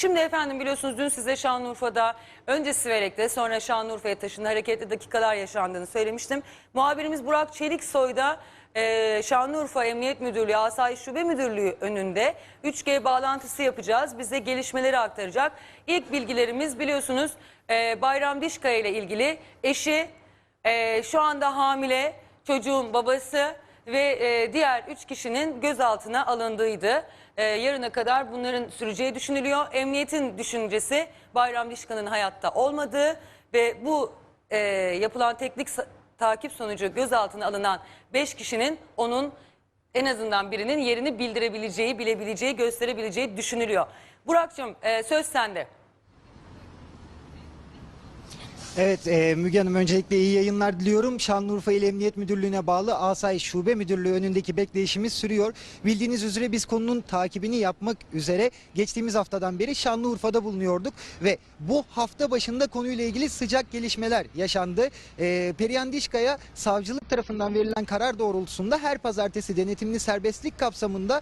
Şimdi efendim biliyorsunuz dün size Şanlıurfa'da önce Siverek'te sonra Şanlıurfa'ya taşındı hareketli dakikalar yaşandığını söylemiştim. Muhabirimiz Burak Çeliksoy da e, Şanlıurfa Emniyet Müdürlüğü Asayiş Şube Müdürlüğü önünde 3G bağlantısı yapacağız. Bize gelişmeleri aktaracak. İlk bilgilerimiz biliyorsunuz e, Bayram Dişkaya ile ilgili eşi e, şu anda hamile çocuğun babası ve e, diğer üç kişinin gözaltına alındığıydı. E, yarına kadar bunların süreceği düşünülüyor. Emniyetin düşüncesi Bayram Dişkan'ın hayatta olmadığı ve bu e, yapılan teknik takip sonucu gözaltına alınan beş kişinin onun en azından birinin yerini bildirebileceği, bilebileceği, gösterebileceği düşünülüyor. Burak'cığım e, söz sende. Evet e, Müge Hanım öncelikle iyi yayınlar diliyorum. Şanlıurfa İl Emniyet Müdürlüğü'ne bağlı Asayiş Şube Müdürlüğü önündeki bekleyişimiz sürüyor. Bildiğiniz üzere biz konunun takibini yapmak üzere geçtiğimiz haftadan beri Şanlıurfa'da bulunuyorduk ve bu hafta başında konuyla ilgili sıcak gelişmeler yaşandı. E, Perihan Dişkaya savcılık tarafından verilen karar doğrultusunda her pazartesi denetimli serbestlik kapsamında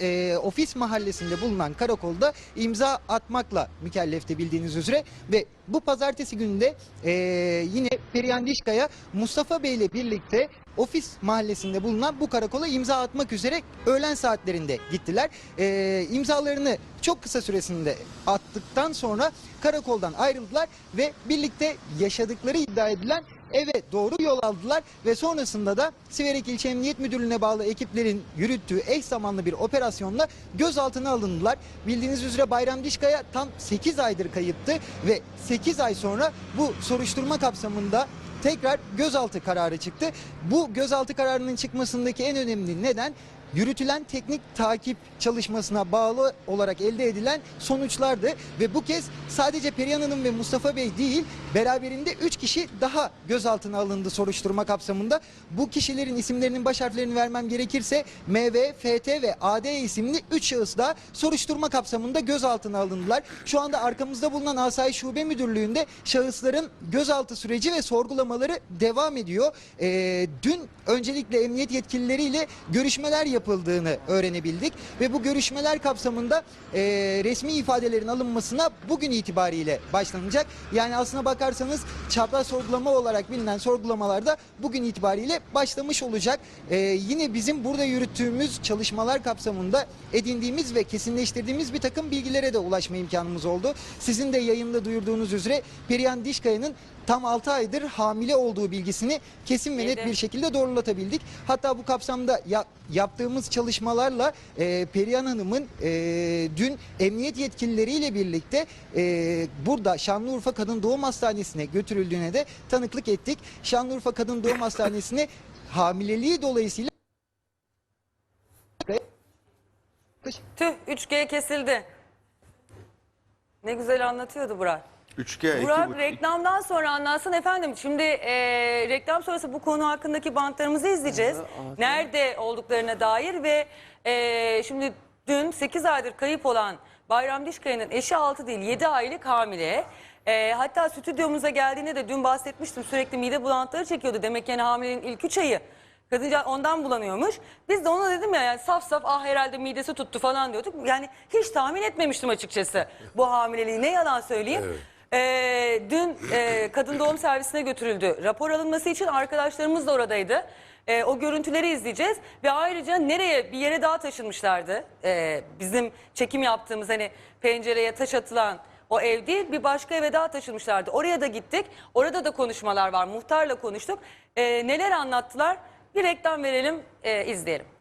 e, ofis mahallesinde bulunan karakolda imza atmakla mükellefti bildiğiniz üzere ve bu pazartesi günde e, yine Perihan Dişkaya Mustafa Bey ile birlikte ofis mahallesinde bulunan bu karakola imza atmak üzere öğlen saatlerinde gittiler. E, imzalarını çok kısa süresinde attıktan sonra karakoldan ayrıldılar ve birlikte yaşadıkları iddia edilen eve doğru yol aldılar ve sonrasında da Siverek İlçe Emniyet Müdürlüğü'ne bağlı ekiplerin yürüttüğü eş zamanlı bir operasyonla gözaltına alındılar. Bildiğiniz üzere Bayram Dişkaya tam 8 aydır kayıptı ve 8 ay sonra bu soruşturma kapsamında tekrar gözaltı kararı çıktı. Bu gözaltı kararının çıkmasındaki en önemli neden yürütülen teknik takip çalışmasına bağlı olarak elde edilen sonuçlardı ve bu kez sadece Perihan Hanım ve Mustafa Bey değil beraberinde 3 kişi daha gözaltına alındı soruşturma kapsamında. Bu kişilerin isimlerinin baş harflerini vermem gerekirse MV, FT ve AD isimli 3 şahıs da soruşturma kapsamında gözaltına alındılar. Şu anda arkamızda bulunan Asayiş Şube Müdürlüğü'nde şahısların gözaltı süreci ve sorgulamaları devam ediyor. Ee, dün öncelikle emniyet yetkilileriyle görüşmeler yapıldığını öğrenebildik ve bu görüşmeler kapsamında e, resmi ifadelerin alınmasına bugün itibariyle başlanacak. Yani aslına bakarsanız çapraz sorgulama olarak bilinen sorgulamalarda bugün itibariyle başlamış olacak. Ee, yine bizim burada yürüttüğümüz çalışmalar kapsamında edindiğimiz ve kesinleştirdiğimiz bir takım bilgilere de ulaşma imkanımız oldu. Sizin de yayında duyurduğunuz üzere Perihan Dişkaya'nın tam 6 aydır hamile olduğu bilgisini kesin ve net bir şekilde doğrulatabildik. Hatta bu kapsamda ya- yaptığımız çalışmalarla e, Perihan Hanım'ın e, dün emniyet yetkilileriyle birlikte e, burada Şanlıurfa Kadın Doğum Hastanesi'ne götürüldüğüne de tanıklık ettik. Şanlıurfa Kadın Doğum Hastanesi'ne hamileliği dolayısıyla Tüh 3G kesildi. Ne güzel anlatıyordu Burak. 3G, Burak 2,5 reklamdan sonra anlatsın efendim. Şimdi e, reklam sonrası bu konu hakkındaki bantlarımızı izleyeceğiz. Nerede olduklarına dair ve e, şimdi dün 8 aydır kayıp olan Bayram Dişkaya'nın eşi 6 değil 7 aylık hamile. E, hatta stüdyomuza geldiğinde de dün bahsetmiştim sürekli mide bulantıları çekiyordu. Demek yani hamilenin ilk 3 ayı. Kadınca ondan bulanıyormuş. Biz de ona dedim ya yani saf saf ah herhalde midesi tuttu falan diyorduk. Yani hiç tahmin etmemiştim açıkçası bu hamileliği. Ne yalan söyleyeyim. Ee, dün e, kadın doğum servisine götürüldü. Rapor alınması için arkadaşlarımız da oradaydı. Ee, o görüntüleri izleyeceğiz ve ayrıca nereye bir yere daha taşınmışlardı. Ee, bizim çekim yaptığımız hani pencereye taş atılan o ev değil bir başka eve daha taşınmışlardı. Oraya da gittik. Orada da konuşmalar var. Muhtarla konuştuk. Ee, neler anlattılar? Bir reklam verelim, e, izleyelim.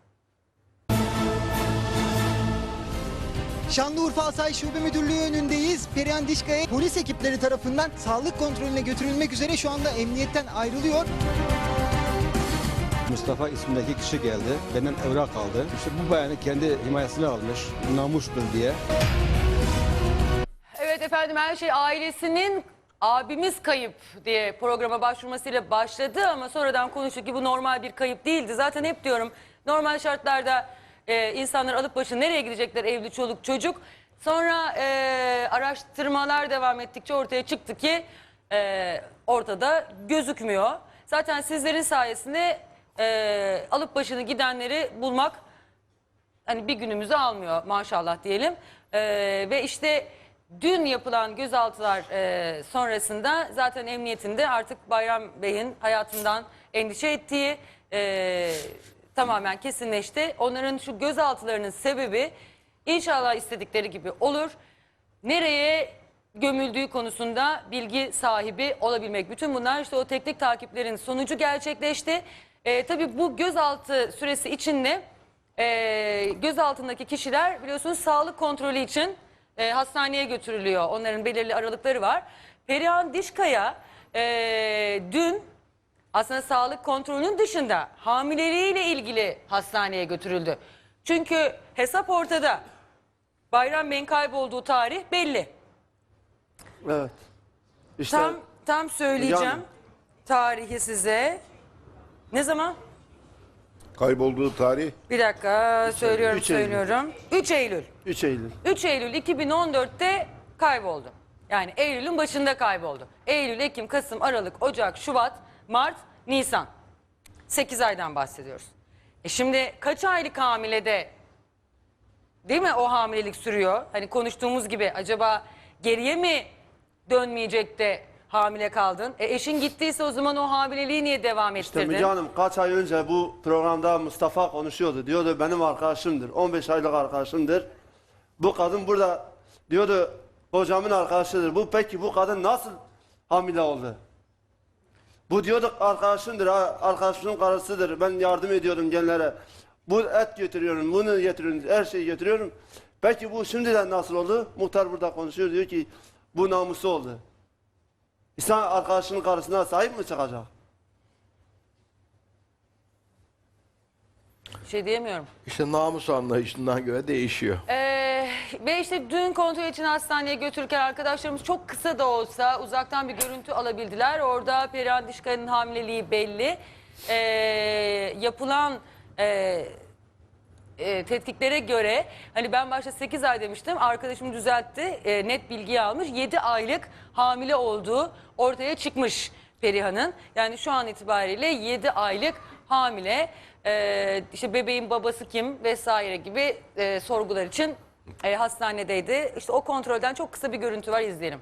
Şanlıurfa Asayiş Şube Müdürlüğü önündeyiz. Perihan Dişkaya polis ekipleri tarafından sağlık kontrolüne götürülmek üzere şu anda emniyetten ayrılıyor. Mustafa ismindeki kişi geldi. Benden evrak aldı. İşte bu bayanı kendi himayesine almış. Namustur diye. Evet efendim her şey ailesinin abimiz kayıp diye programa başvurmasıyla başladı ama sonradan konuştuk ki bu normal bir kayıp değildi. Zaten hep diyorum normal şartlarda e, insanlar alıp başını nereye gidecekler evli çoluk çocuk. Sonra e, araştırmalar devam ettikçe ortaya çıktı ki e, ortada gözükmüyor. Zaten sizlerin sayesinde e, alıp başını gidenleri bulmak hani bir günümüzü almıyor maşallah diyelim. Ee, ve işte dün yapılan gözaltılar e, sonrasında zaten emniyetinde artık Bayram Bey'in hayatından endişe ettiği e, tamamen kesinleşti. Onların şu gözaltılarının sebebi inşallah istedikleri gibi olur. Nereye gömüldüğü konusunda bilgi sahibi olabilmek. Bütün bunlar işte o teknik takiplerin sonucu gerçekleşti. E, tabii bu gözaltı süresi içinde e, gözaltındaki kişiler biliyorsunuz sağlık kontrolü için e, hastaneye götürülüyor. Onların belirli aralıkları var. Perihan Dişkaya e, dün aslında sağlık kontrolünün dışında hamileliğiyle ilgili hastaneye götürüldü. Çünkü hesap ortada. Bayram Bey'in kaybolduğu tarih belli. Evet. İşte Tam tam söyleyeceğim Yani. tarihi size. Ne zaman? Kaybolduğu tarih Bir dakika söylüyorum üç Eylül. söylüyorum. 3 Eylül. 3 Eylül. 3 Eylül 2014'te kayboldu. Yani Eylül'ün başında kayboldu. Eylül, Ekim, Kasım, Aralık, Ocak, Şubat, Mart, Nisan. 8 aydan bahsediyoruz. E şimdi kaç aylık hamilede değil mi o hamilelik sürüyor? Hani konuştuğumuz gibi acaba geriye mi dönmeyecek de hamile kaldın? E eşin gittiyse o zaman o hamileliği niye devam İşte ettirdin? Müge Hanım kaç ay önce bu programda Mustafa konuşuyordu. Diyordu benim arkadaşımdır. 15 aylık arkadaşımdır. Bu kadın burada diyordu hocamın arkadaşıdır. Bu peki bu kadın nasıl hamile oldu? Bu diyordu arkadaşımdır, arkadaşımın karısıdır. Ben yardım ediyorum gençlere. Bu et götürüyorum, bunu getiriyorum, her şeyi getiriyorum. Peki bu şimdiden nasıl oldu? Muhtar burada konuşuyor diyor ki bu namusu oldu. İnsan arkadaşının karısına sahip mi çıkacak? Bir şey diyemiyorum. İşte namus anlayışından göre değişiyor. Ee, ve işte dün kontrol için hastaneye götürürken arkadaşlarımız çok kısa da olsa uzaktan bir görüntü alabildiler. Orada Perihan Dişkaya'nın hamileliği belli. Ee, yapılan e, e, tetkiklere göre hani ben başta 8 ay demiştim arkadaşım düzeltti e, net bilgiyi almış 7 aylık hamile olduğu ortaya çıkmış Perihan'ın. Yani şu an itibariyle 7 aylık hamile e, işte bebeğin babası kim vesaire gibi e, sorgular için e, hastanedeydi. İşte o kontrolden çok kısa bir görüntü var izleyelim.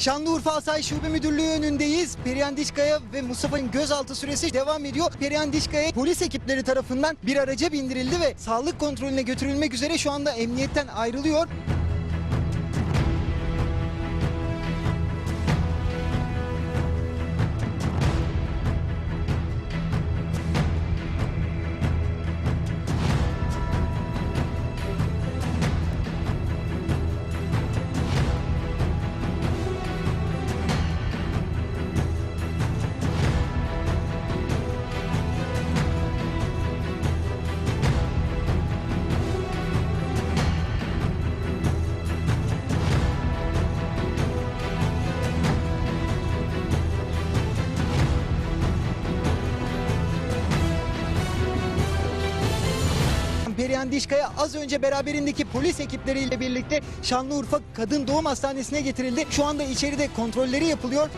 Şanlıurfa Asayiş Şube Müdürlüğü önündeyiz. Perihan Dişkaya ve Mustafa'nın gözaltı süresi devam ediyor. Perihan Dişkaya polis ekipleri tarafından bir araca bindirildi ve sağlık kontrolüne götürülmek üzere şu anda emniyetten ayrılıyor. Perihan Dişkaya az önce beraberindeki polis ekipleriyle birlikte Şanlıurfa Kadın Doğum Hastanesi'ne getirildi. Şu anda içeride kontrolleri yapılıyor.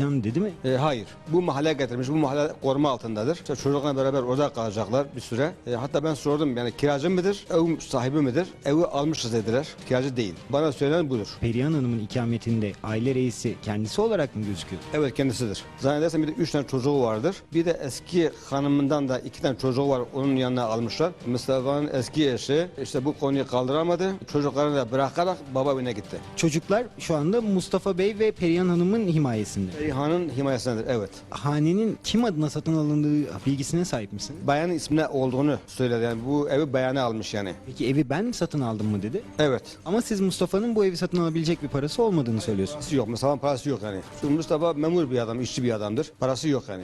Diyeceğim dedi mi? E, hayır. Bu mahalle getirmiş. Bu mahalle koruma altındadır. İşte çocuklarla beraber orada kalacaklar bir süre. E, hatta ben sordum yani kiracı mıdır, ev sahibi midir? Evi almışız dediler. Kiracı değil. Bana söylenen budur. Perihan Hanım'ın ikametinde aile reisi kendisi olarak mı gözüküyor? Evet kendisidir. Zannedersem bir de üç tane çocuğu vardır. Bir de eski hanımından da iki tane çocuğu var. Onun yanına almışlar. Mustafa'nın eski eşi işte bu konuyu kaldıramadı. Çocuklarını da bırakarak baba evine gitti. Çocuklar şu anda Mustafa Bey ve Perihan Hanım'ın himayesinde. Perihan'ın himayesindedir. Evet. Hanenin kim adına satın alındığı bilgisine sahip misin? Bayanın ismine olduğunu söyledi. Yani bu evi bayana almış yani. Peki evi ben mi satın aldım mı dedi. Evet. Ama siz Mustafa'nın bu evi satın alabilecek bir parası olmadığını söylüyorsunuz. Parası yok. Mustafa'nın parası yok yani. Çünkü Mustafa memur bir adam, işçi bir adamdır. Parası yok yani.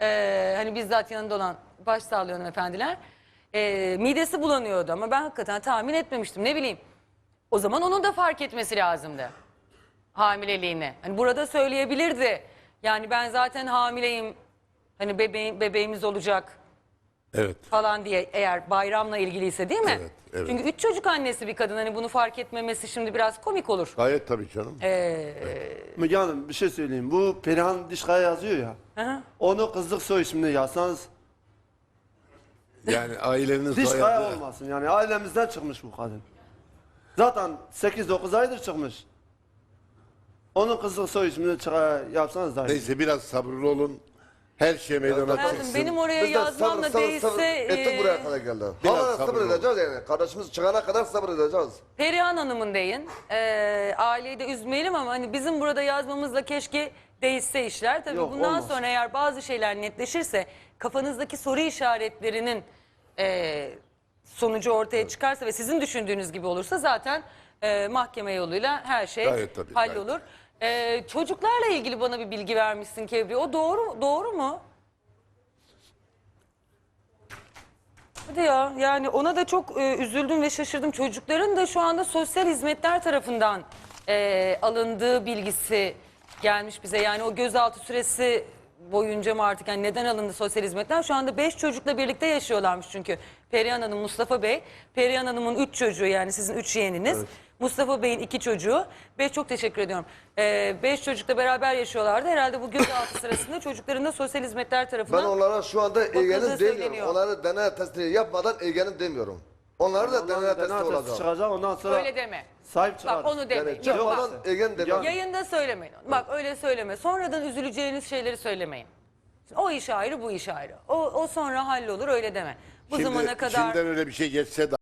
Ee, hani bizzat yanında olan baş sağlayan efendiler ee, midesi bulanıyordu ama ben hakikaten tahmin etmemiştim ne bileyim. O zaman onun da fark etmesi lazımdı hamileliğini. Hani burada söyleyebilirdi. Yani ben zaten hamileyim. Hani bebeğim, bebeğimiz olacak. Evet. falan diye eğer bayramla ilgiliyse değil mi? Evet, evet. Çünkü üç çocuk annesi bir kadın hani bunu fark etmemesi şimdi biraz komik olur. Gayet tabii canım. Müge Hanım bir şey söyleyeyim. Bu Perihan Dişkaya yazıyor ya. Hı. Onu kızlık soy ismini yazsanız Yani ailenin Dişkaya soyadı. olmasın. Yani ailemizden çıkmış bu kadın. Zaten 8-9 aydır çıkmış. Onun kızlık soy ismini çıkar, yapsanız daha iyi. Neyse biraz sabırlı olun. Her şey meydana Efendim çıksın. benim oraya Biz de yazmamla sabır, sabır, değilse sabır e, buraya kadar geldi. Biraz Hala sabır sabır olun. edeceğiz yani. Kardeşimiz çıkana kadar sabır edeceğiz. Perihan Hanım'ın deyin. Ee, aileyi de üzmeyelim ama hani bizim burada yazmamızla keşke değişse işler. Tabii Yok, bundan olmaz. sonra eğer bazı şeyler netleşirse kafanızdaki soru işaretlerinin e, sonucu ortaya çıkarsa ve sizin düşündüğünüz gibi olursa zaten e, mahkeme yoluyla her şey Gayet tabii, gayet. Hallolur. E, çocuklarla ilgili bana bir bilgi vermişsin Kevri. O doğru doğru mu? Hadi ya yani ona da çok e, üzüldüm ve şaşırdım. Çocukların da şu anda sosyal hizmetler tarafından e, alındığı bilgisi gelmiş bize. Yani o gözaltı süresi boyunca mı artık yani neden alındı sosyal hizmetler? Şu anda 5 çocukla birlikte yaşıyorlarmış çünkü. Perihan Hanım, Mustafa Bey. Perihan Hanım'ın 3 çocuğu yani sizin 3 yeğeniniz. Mustafa Bey'in 2 çocuğu. Beş çok teşekkür ediyorum. 5 çocukla beraber yaşıyorlardı. Herhalde bu gözaltı sırasında çocukların da sosyal hizmetler Ben tarafından... onlara şu anda söyleniyor. demiyorum. Onları DNA testi yapmadan egenim demiyorum. Onları da DNA testi olacak. çıkacak ondan sonra Öyle deme. sahip çıkar. Bak onu deme. Yani Yok, bak. çıkmadan egen demem. Yayında söylemeyin. Bak öyle söyleme. Sonradan üzüleceğiniz şeyleri söylemeyin. O iş ayrı, bu iş ayrı. O, o sonra hallolur öyle deme. Bu Şimdi, zamana kadar içinden öyle bir şey geçse de